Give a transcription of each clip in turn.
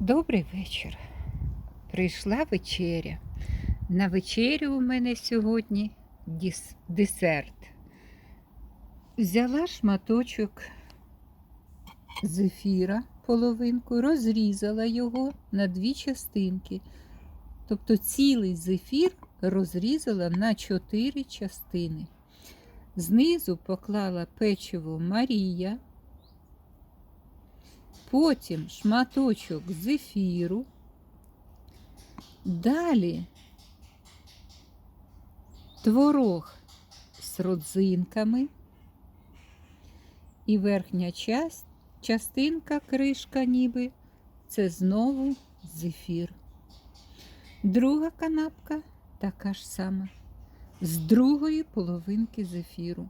Добрий вечір. Прийшла вечеря. На вечерю у мене сьогодні діс- десерт. Взяла шматочок зефіра, половинку, розрізала його на дві частинки. Тобто цілий зефір розрізала на чотири частини. Знизу поклала печиво Марія, потім шматочок зефіру. Далі творог з родзинками і верхня част, частинка, кришка ніби, це знову зефір. Друга канапка така ж сама, з другої половинки зефіру.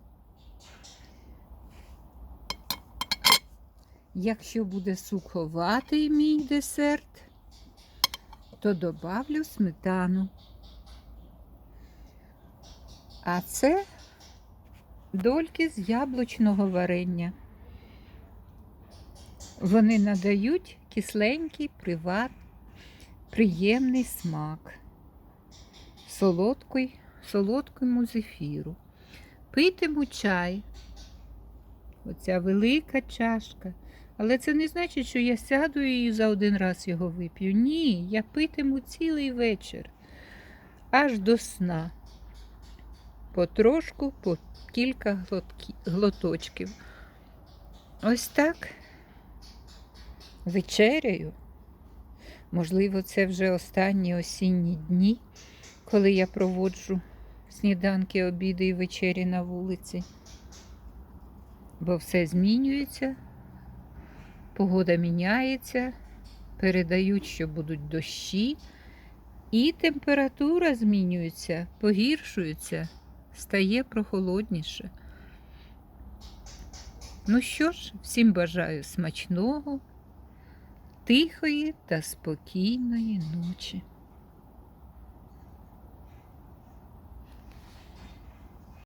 Якщо буде суховатий мій десерт, то добавлю сметану. А це дольки з яблучного варення. Вони надають кисленький приват, приємний смак, солодкий, солодкому зефіру. Питиму чай. Оця велика чашка. Але це не значить, що я сяду і за один раз його вип'ю. Ні, я питиму цілий вечір, аж до сна. Потрошку, по кілька глоточків. Ось так. Вечеряю. Можливо, це вже останні осінні дні, коли я проводжу сніданки, обіди і вечері на вулиці. Бо все змінюється, погода міняється, передають, що будуть дощі, і температура змінюється, погіршується, стає прохолодніше. Ну що ж, всім бажаю смачного, тихої та спокійної ночі.